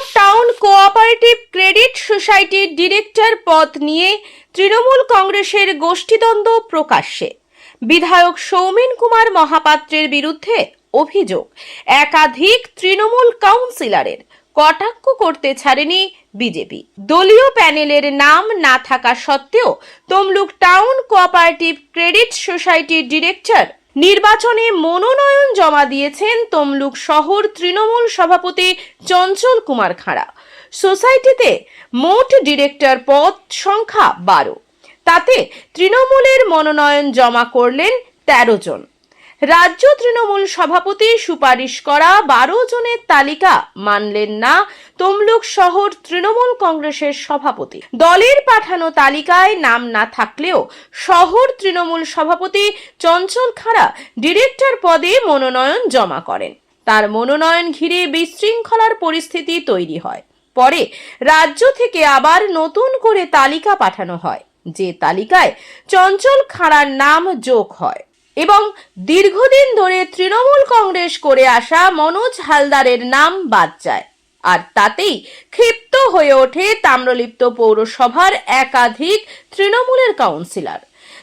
Tamluk town cooperative credit সোসাইটির director পদ নিয়ে তৃণমূল কংগ্রেসের গোষ্ঠীদ্বন্দ্ব প্রকাশ্যে। বিধায়ক সৌমেন কুমার মহাপাত্রের বিরুদ্ধে অভিযোগ। একাধিক তৃণমূল কাউন্সিলরের কটাক্ষ করতে ছাড়েনি বিজেপি। দলীয় প্যানেলের নাম না থাকা সত্ত্বেও তমলুক টাউন কোঅপারেটিভ ক্রেডিট সোসাইটির ডিরেক্টর নির্বাচনে মনোনয়ন জমা দিয়েছেন তমলুক শহর তৃণমূল সভাপতি চঞ্চল কুমার খাঁড়া। সোসাইটিতে মোট ডিরেক্টর পদ সংখ্যা বারো। তাতে তৃণমূলের মনোনয়ন জমা করলেন তেরো জন। রাজ্য তৃণমূল সভাপতি সুপারিশ করা বারো জনের তালিকা মানলেন না তমলুক শহর তৃণমূল কংগ্রেসের সভাপতি। দলের পাঠানো তালিকায় নাম না থাকলেও শহর তৃণমূল সভাপতি চঞ্চল খাড়া ডিরেক্টর পদে মনোনয়ন জমা করেন। তার মনোনয়ন ঘিরে বিশৃঙ্খলার পরিস্থিতি তৈরি হয়। পরে রাজ্য থেকে আবার নতুন করে তালিকা পাঠানো হয়। যে তালিকায় চঞ্চল খাড়ার নাম যোগ হয়। এবং দীর্ঘদিন ধরে তৃণমূল কংগ্রেস করে আসা মনোজ হালদারের নাম বাদ যায়। আর তাতেই ক্ষিপ্ত হয়ে ওঠে তাম্রলিপ্ত পৌরসভার একাধিক তৃণমূলের কাউন্সিলর।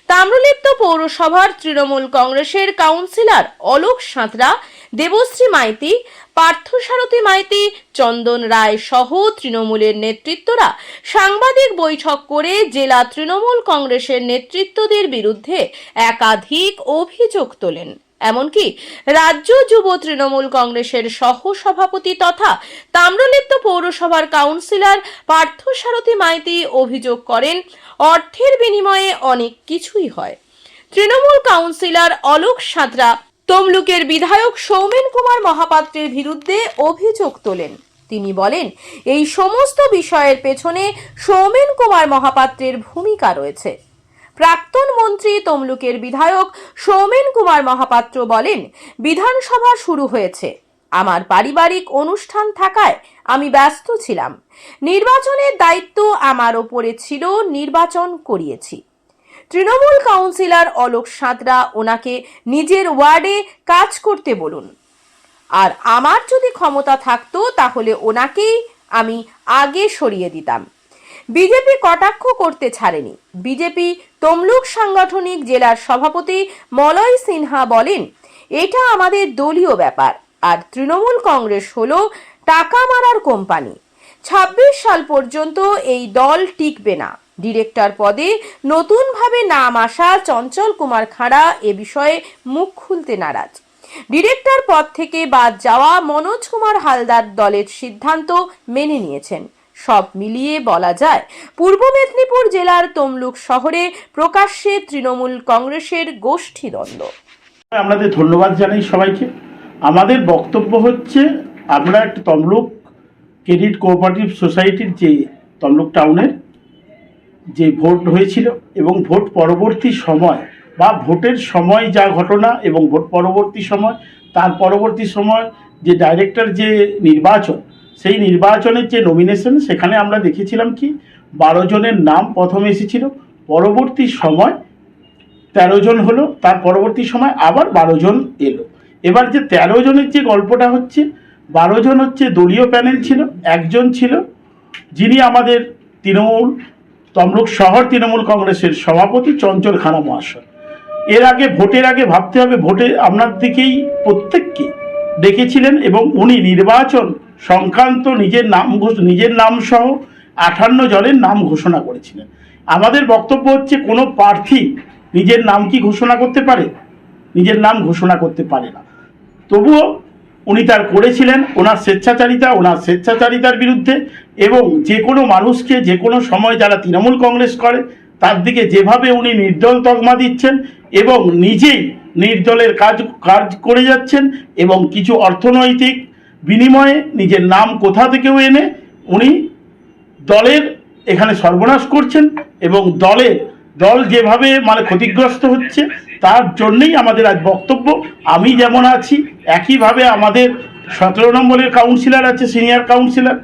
তাম্রলিপ্ত পৌরসভার তৃণমূল কংগ্রেসের কাউন্সিলর অলোক সাঁতরা, দেবশ্রী মাইতি, পার্থসারথী মাইতি, চন্দন রায় সহ তৃণমূলের নেতৃত্বরা সাংবাদিক বৈঠক করে জেলা তৃণমূল কংগ্রেসের নেতৃত্বদের বিরুদ্ধে একাধিক অভিযোগ তোলেন। এমনকি রাজ্য যুব তৃণমূল কংগ্রেসের সহ সভাপতি তথা তাম্রলিপ্ত পৌরসভার কাউন্সিলর পার্থসারথী মাইতি অভিযোগ করেন, অর্থের বিনিময়ে অনেক কিছুই হয়। তৃণমূল কাউন্সিলর অলোক সাঁতরা তমলুকের বিধায়ক সৌমেন কুমার মহাপাত্রের বিরুদ্ধে অভিযোগ তোলেন। তিনি বলেন, এই সমস্ত বিষয়ের পেছনে সৌমেন কুমার মহাপাত্রের ভূমিকা রয়েছে। প্রাক্তন মন্ত্রী তমলুকের বিধায়ক সৌমেন কুমার মহাপাত্র বলেন, বিধানসভা শুরু হয়েছে। আমার পারিবারিক অনুষ্ঠান থাকায় আমি ব্যস্ত ছিলাম। নির্বাচনের দায়িত্ব আমার ওপরে ছিল, নির্বাচন করিয়েছি। তৃণমূল কাউন্সিলর অলোক সাঁতরা ওনাকে নিজের ওয়ার্ডে কাজ করতে বলুন। আর আমার যদি ক্ষমতা থাকতো, তাহলে ওনাকেই আমি আগে সরিয়ে দিতাম। বিজেপি কটাক্ষ করতে ছাড়েনি। বিজেপি তমলুক সাংগঠনিক জেলার সভাপতি মলয় সিনহা বলেন, এটা আমাদের দলীয় ব্যাপার। আর তৃণমূল কংগ্রেস হলো টাকা মারার কোম্পানি। ছাব্বিশ সাল পর্যন্ত এই দল টিকবে না। ডিরেক্টর পদে নতুনভাবে নাম আসা চঞ্চল কুমার খাড়া এ বিষয়ে মুখ খুলতে নারাজ। ডিরেক্টর পদ থেকে বাদ যাওয়া মনোজ কুমার হালদার দলের সিদ্ধান্ত মেনে নিয়েছেন। সব মিলিয়ে বলা যায়, পূর্ব মেদিনীপুর জেলার তমলুক শহরে প্রকাশ্যে তৃণমূল কংগ্রেসের গোষ্ঠীদ্বন্দ্ব আপনাদের ধন্যবাদ জানাই সবাইকে। আমাদের বক্তব্য হচ্ছে, আমরা একটা তমলুক ক্রেডিট কোঅপারেটিভ সোসাইটির যে তমলুক টাউনের যে ভোট হয়েছিল এবং ভোট পরবর্তী সময় বা ভোটের সময় যা ঘটনা এবং ভোট পরবর্তী সময়, তার পরবর্তী সময় যে ডাইরেক্টর যে নির্বাচন সেই নির্বাচনের যে নমিনেশন সেখানে আমরা দেখেছিলাম কি, বারো জনের নাম প্রথমে এসেছিল, পরবর্তী সময় তেরো জন হলো, তার পরবর্তী সময় আবার বারো জন এলো। এবার যে তেরো জনের যে গল্পটা হচ্ছে, বারো জন হচ্ছে দলীয় প্যানেল ছিল, একজন ছিল যিনি আমাদের তৃণমূল, তমলুক শহর তৃণমূল কংগ্রেসের সভাপতি চঞ্চল খানা মহাশয়। এর আগে, ভোটের আগে ভাবতে হবে, ভোটে আপনার দিকেই প্রত্যেককে ডেকেছিলেন এবং উনি নির্বাচন সংক্রান্ত নিজের নাম নিজের নাম সহ আঠান্ন জনের নাম ঘোষণা করেছিলেন। আমাদের বক্তব্য হচ্ছে কোনো প্রার্থী নিজের নাম কি ঘোষণা করতে পারে? নিজের নাম ঘোষণা করতে পারে না। তবুও উনি তার করেছিলেন, ওনার স্বেচ্ছাচারিতা, ওনার স্বেচ্ছাচারিতার বিরুদ্ধে এবং যে কোনো মানুষকে যে কোনো সময় যারা তৃণমূল কংগ্রেস করে, তার দিকে যেভাবে উনি নির্দল তকমা দিচ্ছেন এবং নিজেই নির্দলের কাজ কাজ করে যাচ্ছেন এবং কিছু অর্থনৈতিক বিনিময়ে নিজের নাম কোথা থেকেও এনে উনি দলের এখানে সর্বনাশ করছেন এবং দলের দল যেভাবে মানে ক্ষতিগ্রস্ত হচ্ছে, তার জন্যই আমাদের আজ বক্তব্য। আমি যেমন আছি, একইভাবে আমাদের সতেরো নম্বরের কাউন্সিলর আছে সিনিয়র কাউন্সিলর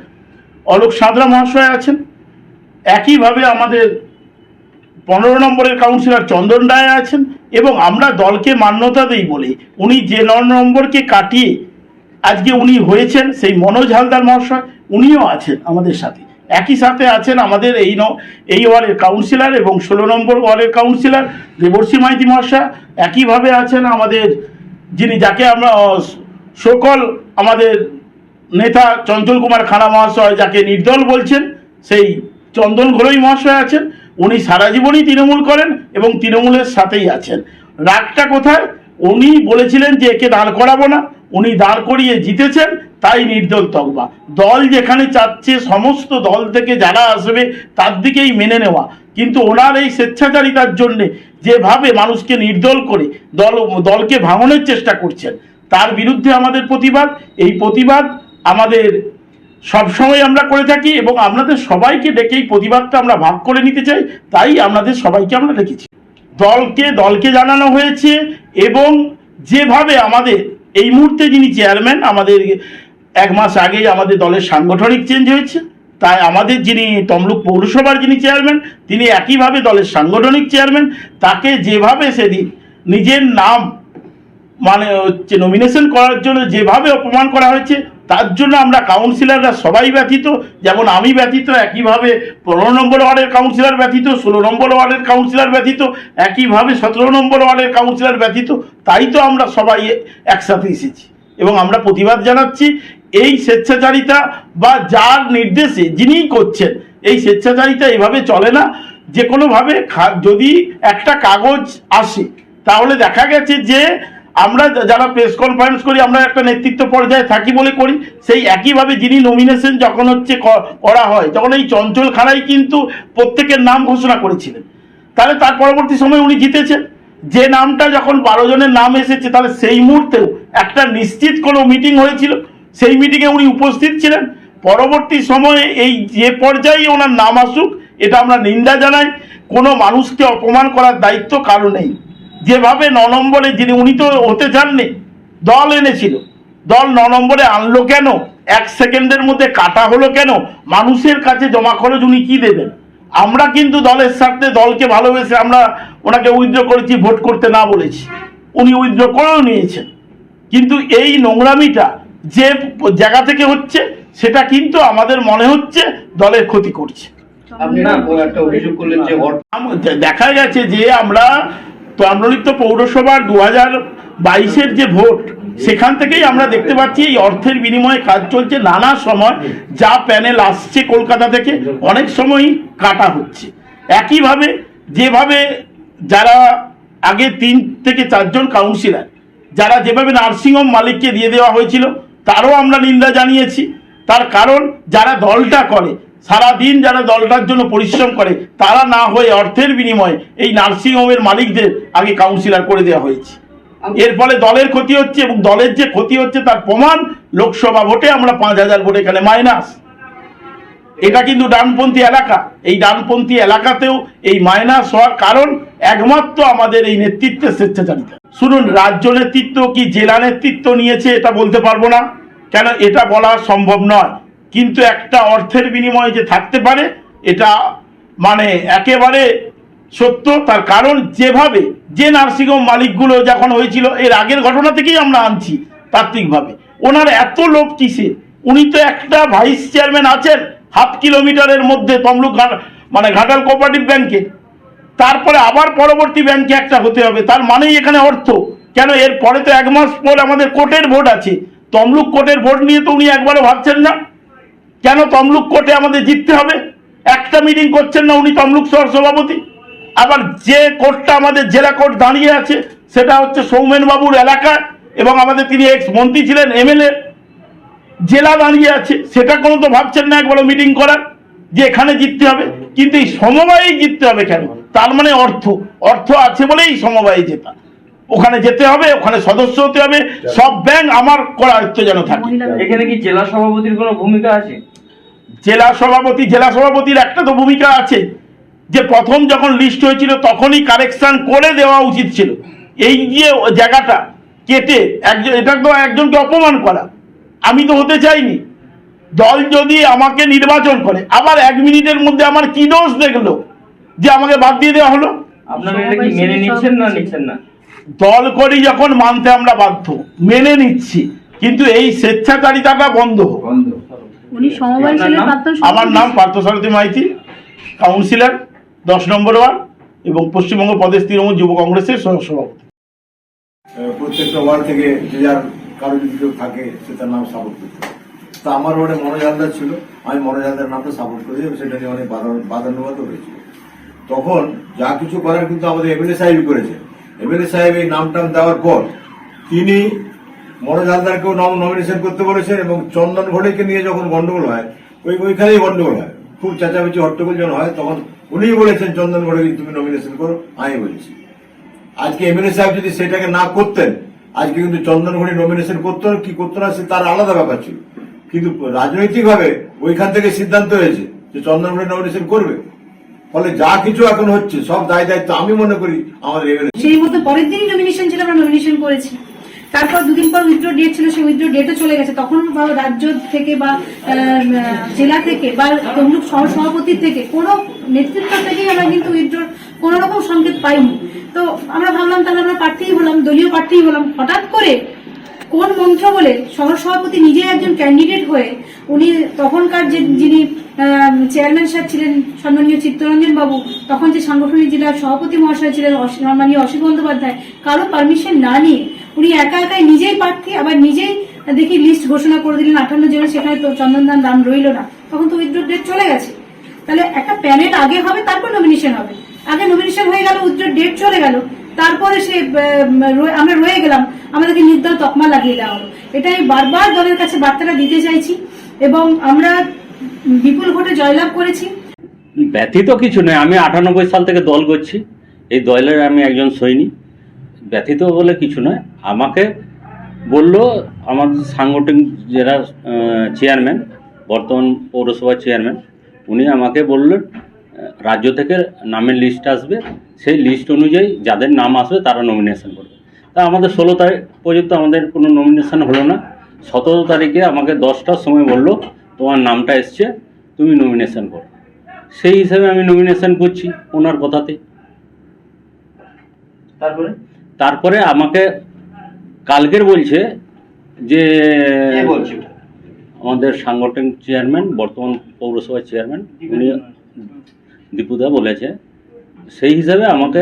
অলোক সাঁতরা মহাশয় আছেন। একইভাবে আমাদের পনেরো নম্বরের কাউন্সিলর চন্দন রায় আছেন এবং আমরা দলকে মান্যতা দিই বলে উনি যে ন নম্বরকে কাটিয়ে আজকে উনি হয়েছেন সেই মনোজ হালদার মহাশয়, উনিও আছেন আমাদের সাথে। একই সাথে আছেন আমাদের এই ন এই ওয়ার্ডের কাউন্সিলর এবং ষোলো নম্বর ওয়ার্ডের কাউন্সিলর দেবর্ষী মাইতি মহাশয়। একইভাবে আছেন আমাদের যিনি যাকে আমরা সকল আমাদের নেতা চঞ্চল কুমার খানা মহাশয় যাকে নির্দল বলছেন, সেই চন্দন ঘোরই মহাশয় আছেন। উনি সারা জীবনই তৃণমূল করেন এবং তৃণমূলের সাথেই আছেন। রাগটা কোথায়? উনি বলেছিলেন যে একে দাঁড় করাবো না। উনি দাঁড় করিয়ে জিতেছেন, তাই নির্দল তকবা দল যেখানে চাচ্ছে, সমস্ত দল থেকে যারা আসবে, তার দিকেই মেনে নেওয়া। কিন্তু ওনার এই স্বেচ্ছাচারিতার জন্যে যেভাবে মানুষকে নির্দল করে দল, দলকে ভাঙনের চেষ্টা করছেন, তার বিরুদ্ধে আমাদের প্রতিবাদ। এই প্রতিবাদ আমাদের সবসময় আমরা করে থাকি এবং আপনাদের সবাইকে ডেকে এই প্রতিবাদটা আমরা ভাগ করে নিতে চাই, তাই আপনাদের সবাইকে আমরা ডেকেছি। দলকে দলকে জানানো হয়েছে এবং যেভাবে আমাদের এই মুহূর্তে যিনি চেয়ারম্যান আমাদের এক মাস আগে আমাদের দলের সাংগঠনিক চেঞ্জ হয়েছে। তাই আমাদের যিনি তমলুক পৌরসভার যিনি চেয়ারম্যান তিনি একইভাবে দলের সাংগঠনিক চেয়ারম্যান তাকে যেভাবে সেদিন নিজের নাম মানে হচ্ছে নমিনেশন করার জন্য যেভাবে অপমান করা হয়েছে তার জন্য আমরা কাউন্সিলররা সবাই ব্যথিত। যেমন আমি ব্যথিত, একইভাবে পনেরো নম্বর ওয়ার্ডের কাউন্সিলর ব্যথিত, ষোলো নম্বর ওয়ার্ডের কাউন্সিলর ব্যথিত, একইভাবে সতেরো নম্বর ওয়ার্ডের কাউন্সিলর ব্যথিত। তাই তো আমরা সবাই একসাথে এসেছি। এবং আমরা প্রতিবাদ জানাচ্ছি, এই স্বেচ্ছাচারিতা বা যার নির্দেশে যিনিই করছেন, এই স্বেচ্ছাচারিতা এভাবে চলে না। যে কোনোভাবে যদি একটা কাগজ আসে, তাহলে দেখা গেছে যে আমরা যারা প্রেস কনফারেন্স করি, আমরা একটা নেতৃত্ব পর্যায়ে থাকি বলে করি। সেই একইভাবে যিনি নমিনেশন যখন হচ্ছে করা হয়, তখন এই চঞ্চল খাড়াই কিন্তু প্রত্যেকের নাম ঘোষণা করেছিলেন। তাহলে তার পরবর্তী সময় উনি জিতেছেন। যে নামটা যখন বারো জনের নাম এসেছে, তাহলে সেই মুহূর্তেও একটা নিশ্চিত কোনো মিটিং হয়েছিল। সেই মিটিংয়ে উনি উপস্থিত ছিলেন। পরবর্তী সময়ে এই যে পর্যায়ে ওনার নাম আসুক, এটা আমরা নিন্দা জানাই। কোনো মানুষকে অপমান করার দায়িত্ব কারও নেই। যেভাবে ন নম্বরে যিনি উনি তো হতে চাননি দল এনেছিল। দল ন নম্বরে আনলো কেন? এক সেকেন্ডের মধ্যে কাটা হলো কেন? মানুষের কাছে জমা খরচ উনি কি দেবেন? আমরা কিন্তু দলের স্বার্থে দলকে ভালোবেসে আমরা ওনাকে উইথড্র করেছি ভোট করতে না বলেছি। উনি উইথড্র করেও নিয়েছেন। কিন্তু এই নোংরামিটা যে জায়গা থেকে হচ্ছে সেটা কিন্তু আমাদের মনে হচ্ছে দলের ক্ষতি করছে। দেখা গেছে যে আমরা তাম্রলিপ্ত পৌরসভার দু হাজার বাইশের যে ভোট, সেখান থেকেই আমরা দেখতে পাচ্ছি এই অর্থের বিনিময়ে কাজ চলছে নানা সময়। যা প্যানেল আসছে কলকাতা থেকে, অনেক সময়ই কাটা হচ্ছে। একইভাবে, যেভাবে যারা আগে তিন থেকে চারজন কাউন্সিলার যারা যেভাবে নার্সিংহোম মালিককে দিয়ে দেওয়া হয়েছিল, তারও আমরা নিন্দা জানিয়েছি। তার কারণ, যারা দলটা করে সারা দিন যারা দলটার জন্য পরিশ্রম করে তারা না হয়ে অর্থের বিনিময়ে এই নার্সিংহোমের মালিকদের আগে কাউন্সিলর করে দেওয়া হয়েছে। এর ফলে দলের ক্ষতি হচ্ছে এবং দলের যে ক্ষতি হচ্ছে তার প্রমাণ লোকসভা ভোটে আমরা পাঁচ হাজার ভোট এখানে মাইনাস এটা কিন্তু ডানপন্থী এলাকা। এই ডানপন্থী এলাকাতেও এই মাইনাস হওয়ার কারণ একমাত্র আমাদের এই নেতৃত্বের স্বেচ্ছাচারিতা। শুনুন রাজ্য নেতৃত্ব কি জেলা নেতৃত্ব নিয়েছে এটা বলতে পারব না। কেন এটা বলা সম্ভব নয়? কিন্তু একটা অর্থের বিনিময়ে যে থাকতে পারে, এটা মানে একেবারে সত্য। তার কারণ যেভাবে, যে নার্সিংহোম মালিকগুলো যখন হয়েছিল, এর আগের ঘটনা থেকেই আমরা আনছি তাত্ত্বিকভাবে। ওনার এত লোভ কিসে উনি তো একটা ভাইস চেয়ারম্যান আছেন, হাফ কিলোমিটারের মধ্যে তমলুক মানে ঘাটাল কোঅপারেটিভ ব্যাংকে। তারপরে আবার পরবর্তী ব্যাংকে একটা হতে হবে। তার মানেই এখানে অর্থ। কেন? এর পরে তো এক মাস পর আমাদের কোর্টের ভোট আছে। তমলুক কোর্টের ভোট নিয়ে তো উনি একবারও ভাবছেন না। কেন তমলুক কোর্টে আমাদের জিততে হবে? একটা মিটিং করছেন না উনি তমলুক শহর সভাপতি। আবার যে কোর্টটা আমাদের জেলা কোর্ট দাঁড়িয়ে আছে, সেটা হচ্ছে সৌমেন বাবুর এলাকা এবং আমাদের তিনি এক্স মন্ত্রী ছিলেন এমএলএ জেলা দাঁড়িয়ে আছে, সেটা কোনো তো ভাবছেন না একবার মিটিং করার, যে এখানে জিততে হবে। কিন্তু এই সমবায়েই জিততে হবে কেন? তার মানে অর্থ। অর্থ আছে বলেই সমবায়ে জেতা। ওখানে যেতে হবে, ওখানে সদস্য হতে হবে, সব ব্যাংক আমার করা আয়ত্ত যেন থাকে। এখানে কি জেলা সভাপতির কোনো ভূমিকা আছে? জেলা সভাপতি জেলা সভাপতির একটা তো ভূমিকা আছে। যে প্রথম যখন লিস্ট হয়েছিল তখনই কারেকশন করে দেওয়া উচিত ছিল। এই যে জায়গাটা কেটে একজন এটা তো একজনকে অপমান করা। আমি তো হতে চাইনি। দল যদি আমাকে নির্বাচন করে আবার এক মিনিটের মধ্যে আমার কি দোষ দেখল? যে আমাকে বাদ দিয়ে দেওয়া হলো? আপনারা এটা কি মেনে নিচ্ছেন না নিচ্ছেন না? দল করি যখন মানতে আমরা বাধ্য। মেনে নিচ্ছি। কিন্তু এই স্বেচ্ছাচারিতাটা বন্ধ। হোক বন্ধ। উনি সমবায় সেলের প্রাক্তন আমার নাম পার্থসারথী মাইতি কাউন্সিলর দশ নম্বর ওয়ার্ড এবং পশ্চিমবঙ্গ প্রদেশ তৃণমূল যুব কংগ্রেসের সহ সভাপতি। প্রত্যেকটা ওয়ার্ড থেকে যে যার কারও যদি কেউ থাকে সে তার নাম সাপোর্ট করতে তা আমার ওয়ার্ডে মনোজ হালদার ছিল আমি মনোজ হালদার নামটা সাপোর্ট করেছি এবং সেটা নিয়ে অনেক বাধা- বাদানুবাদও হয়েছিল তখন যা কিছু করার কিন্তু আমাদের এমএলএ সাহেব করেছে। এমএলএ সাহেব এই নাম টাম দেওয়ার পর তিনি মনোজ হালদারকেও নাম নমিনেশন করতে বলেছেন এবং চন্দন ঘোড়েকে নিয়ে যখন গন্ডগোল হয়, ওই ওইখানেই গন্ডগোল হয়। খুব চেঁচামেচি, হট্টগোল যখন হয়, তখন উনিই বলেছেন, চন্দন ঘোড়েকে তুমি নমিনেশন করো। আমি বলেছি। আজকে এমএলএ সাহেব যদি সেটাকে না করতেন, আজকে কিন্তু চন্দন চন্দনঘড়ি নমিনেশন করতো কি করতো না, সে তার আলাদা ব্যাপার ছিল। কিন্তু রাজনৈতিকভাবে ওইখান থেকে সিদ্ধান্ত হয়েছে যে চন্দন চন্দনঘড়ি নমিনেশন করবে। ফলে যা কিছু এখন হচ্ছে, সব দায় দায়িত্ব আমি মনে করি আমাদের সেই মতো পরের দিনই নমিনেশন ছিল, আমরা নমিনেশন করেছি। তারপর দুদিন পর উইথড্র ডেট ছিল, সেই উইথড্র ডেটও চলে গেছে। তখন রাজ্য থেকে বা জেলা থেকে বা তমলুক সহ সভাপতির থেকে কোনো নেতৃত্ব থেকেই আমরা কিন্তু উইথড্র কোনো রকম সংকেত পাইনি। তো আমরা ভাবলাম, তাহলে আমরা প্রার্থীই হলাম, দলীয় প্রার্থীই হলাম। হঠাৎ করে কোন মন্ত্র বলে শহর সভাপতি নিজে একজন ক্যান্ডিডেট হয়ে উনি তখনকার যে যিনি চেয়ারম্যান সাহেব ছিলেন সম্মানীয় চিত্তরঞ্জন বাবু, তখন যে সাংগঠনিক জেলার সভাপতি মহাশয় ছিলেন সম্মানীয় অসিত বন্দ্যোপাধ্যায়, কারও পারমিশন না নিয়ে উনি একা একাই নিজেই প্রার্থী, আবার নিজেই দেখি লিস্ট ঘোষণা করে দিলেন আঠান্ন জনের, সেখানে তো চন্দনদান নাম রইল না। তখন তো উইথড্র ডেট চলে গেছে। তাহলে একটা প্যানেট আগে হবে, তারপর নমিনেশন হবে। আগে নমিনেশন হয়ে গেল উইথড্র ডেট চলে গেল। তারপরে সে আমরা রয়ে গেলাম, আমাদেরকে নির্দল তকমা লাগিয়ে দেওয়া হলো। এটাই বারবার দলের কাছে বার্তাটা দিতে চাইছি, এবং আমরা বিপুল ভোটে জয়লাভ করেছি। ব্যথিত কিছু নয়, আমি আটানব্বই সাল থেকে দল করছি এই দলের আমি একজন সৈনিক। ব্যথিত বলে কিছু নয়। আমাকে বলল, আমার সাংগঠনিক যারা চেয়ারম্যান বর্তমান পৌরসভার চেয়ারম্যান উনি আমাকে বললেন রাজ্য থেকে নামের লিস্ট আসবে। সেই লিস্ট অনুযায়ী যাদের নাম আসবে তারা নমিনেশন করবে। তা আমাদের ষোলো তারিখ পর্যন্ত আমাদের কোনো নমিনেশন হলো না। সতেরো তারিখে আমাকে দশটার সময় বলল, তোমার নামটা এসছে, তুমি নমিনেশন করো। সেই হিসাবে আমি নমিনেশন করছি ওনার কথাতে তারপরে? তারপরে আমাকে কালকের বলছে যে বলছে? আমাদের সাংগঠনিক চেয়ারম্যান বর্তমান পৌরসভার চেয়ারম্যান উনি দীপুদা বলেছে সেই হিসাবে আমাকে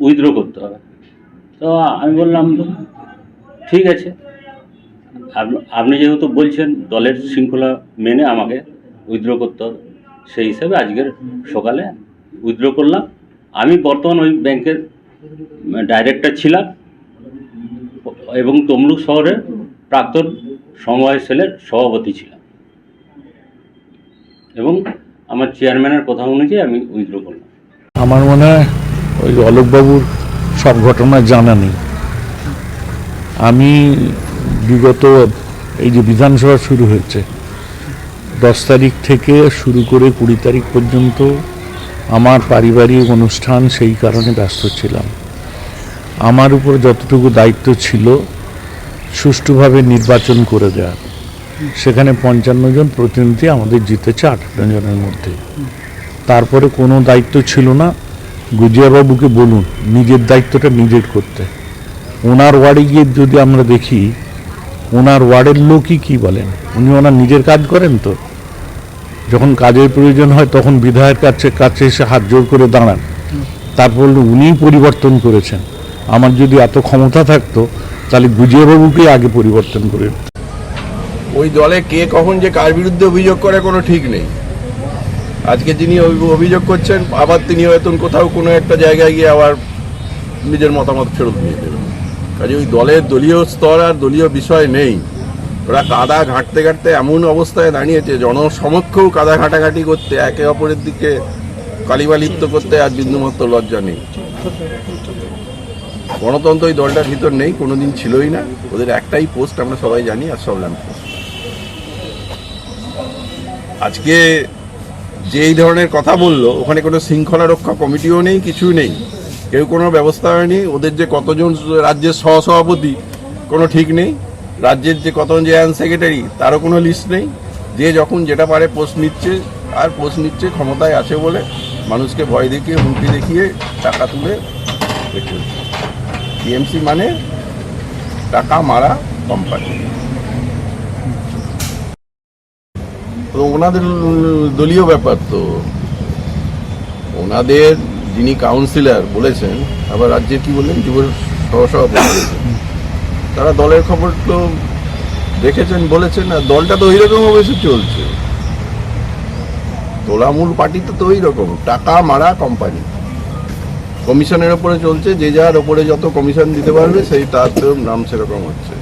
উইথড্র করতে হবে। তো আমি বললাম ঠিক আছে। আপনি যেহেতু বলছেন দলের শৃঙ্খলা মেনে আমাকে উইথড্র করতে হবে সেই হিসাবে আজকের সকালে উইথড্র করলাম। আমি বর্তমান ওই ব্যাংকের ডাইরেক্টর ছিলাম এবং তমলুক শহরের প্রাক্তন সমবায় সেলের সভাপতি ছিলাম। এবং আমার চেয়ারম্যানের কথা অনুযায়ী আমি উইথড্র করলাম। আমার মনে হয় ওই অলোকবাবুর সব ঘটনা জানা নেই। আমি বিগত এই যে বিধানসভা শুরু হয়েছে, দশ তারিখ থেকে শুরু করে কুড়ি তারিখ পর্যন্ত আমার পারিবারিক অনুষ্ঠান সেই কারণে ব্যস্ত ছিলাম। আমার উপর যতটুকু দায়িত্ব ছিল, সুষ্ঠুভাবে নির্বাচন করে দেওয়ার। সেখানে পঞ্চান্ন জন প্রতিনিধি আমাদের জিতেছে আঠান্ন জনের মধ্যে। তারপরে কোনো দায়িত্ব ছিল না। গুজিয়াবাবুকে বলুন, নিজের দায়িত্বটা নিজের করতে। ওনার ওয়ার্ডে গিয়ে যদি আমরা দেখি, ওনার ওয়ার্ডের লোকই কি বলেন? উনি ওনার নিজের কাজ করেন তো? যখন কাজের প্রয়োজন হয়, তখন বিধায়কের কাছে কাছে এসে হাত জোর করে দাঁড়ান। তারপর উনিই পরিবর্তন করেছেন। আমার যদি এত ক্ষমতা থাকতো, তাহলে গুজিয়াবাবুকে আগে পরিবর্তন করে ওই দলে কে কখন যে কার বিরুদ্ধে অভিযোগ করে, কোনো ঠিক নেই। আজকে যিনি অভি- অভিযোগ করছেন, আবার তিনি হয়তো কোথাও কোনো একটা জায়গায় গিয়ে আবার নিজের মতামত ফেরত নিয়ে দেবেন। কাজে ওই দলের দলীয় স্তর আর দলীয় বিষয় নেই। ওরা কাদা ঘাঁটতে ঘাঁটতে এমন অবস্থায় দাঁড়িয়েছে, জনসমক্ষেও কাদা ঘাটাঘাটি করতে, একে অপরের দিকে কালিমালিপ্ত করতে আর বিন্দুমাত্র লজ্জা নেই। গণতন্ত্র ওই দলটার ভিতর নেই, কোনোদিন ছিলই না। ওদের একটাই পোস্ট আমরা সবাই জানি, আর সব ল্যাম্প আজকে যে এই ধরনের কথা বলল, ওখানে কোনো শৃঙ্খলা রক্ষা কমিটিও নেই কিছু নেই। কেউ কোনো ব্যবস্থা হয়নি, ওদের যে কতজন রাজ্যের সহসভাপতি, কোনো ঠিক নেই। রাজ্যের যে কতজন জেনারেল সেক্রেটারি, তারও কোনো লিস্ট নেই। যে যখন যেটা পারে পোস্ট নিচ্ছে, আর পোস্ট নিচ্ছে ক্ষমতায় আছে বলে মানুষকে ভয় দেখিয়ে, হুমকি দেখিয়ে টাকা তুলে টিএমসি মানে টাকা মারা কোম্পানি তো ওনাদের দলীয় ব্যাপার তো। ওনাদের যিনি কাউন্সিলর বলেছেন, আবার রাজ্যের কি বললেন? যুব সহসভাপতি তারা দলের খবর তো দেখেছেন, বলেছেন, আর দলটা তো ওই রকম অবশ্য চলছে। তোলামূল পার্টি তো ওই রকম টাকা মারা কোম্পানি কমিশনের ওপরে চলছে, যে যার ওপরে যত কমিশন দিতে পারবে, সেই তার নাম সেরকম হচ্ছে।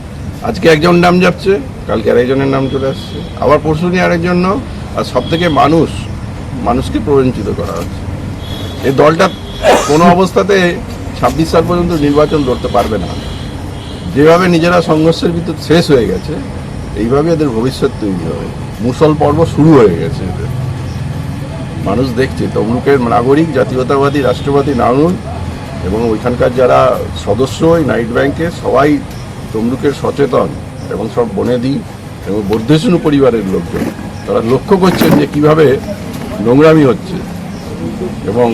আজকে একজন নাম যাচ্ছে কালকে আরেকজনের নাম চলে আসছে। আবার পরশু নিয়ে আরেকজন আর সব থেকে মানুষ, মানুষকে প্রবঞ্চিত করা হচ্ছে। এই দলটা কোনো অবস্থাতে ছাব্বিশ সাল পর্যন্ত নির্বাচন লড়তে পারবে না। যেভাবে নিজেরা সংঘর্ষের ভিতর শেষ হয়ে গেছে, এইভাবে এদের ভবিষ্যৎ তৈরি হবে। মুসল পর্ব শুরু হয়ে গেছে এদের। মানুষ দেখছে, তমলুকের নাগরিক, জাতীয়তাবাদী, রাষ্ট্রবাদী নানুন এবং ওইখানকার যারা সদস্য ওই নাইট ব্যাংকে, সবাই তমলুকের সচেতন এবং সব বনেদি এবং বৌদ্ধেশনু পরিবারের লোকজন। তারা লক্ষ্য করছেন যে কীভাবে নোংরামি হচ্ছে এবং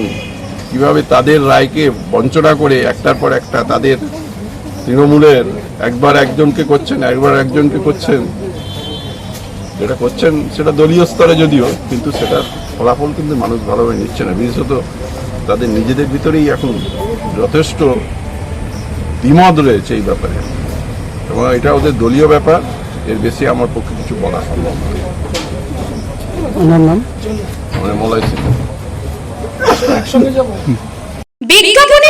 কীভাবে তাদের রায়কে বঞ্চনা করে একটার পর একটা তাদের তৃণমূলের একবার একজনকে করছেন একবার একজনকে করছেন। যেটা করছেন সেটা দলীয় স্তরে যদিও কিন্তু সেটার ফলাফল কিন্তু মানুষ ভালোভাবে নিচ্ছে না। বিশেষত তাদের নিজেদের ভিতরেই এখন যথেষ্ট দ্বিমত রয়েছে এই ব্যাপারে। এবং এটা ওদের দলীয় ব্যাপার এর বেশি আমার পক্ষে কিছু বলা সম্ভব নয় ওনার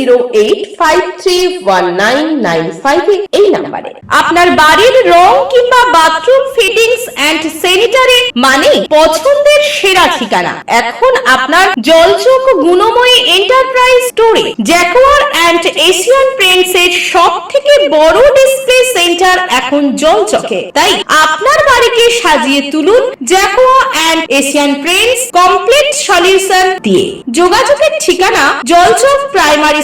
eight five three one nine nine five এই আপনার বাড়ির রং কিংবা বাথরুম ফিটিংস এন্ড স্যানিটারি মানে পছন্দের সেরা ঠিকানা। এখন আপনার এন্টারপ্রাইজ স্টোরে জ্যাকোয়ার অ্যান্ড এশিয়ান পেন্টস এর সব থেকে বড় ডিসপ্লে সেন্টার এখন জলচকে। তাই আপনার বাড়িকে সাজিয়ে তুলুন Jaquar and Asian Paints complete solution দিয়ে। যোগাযোগের ঠিকানা জলচক প্রাইমারি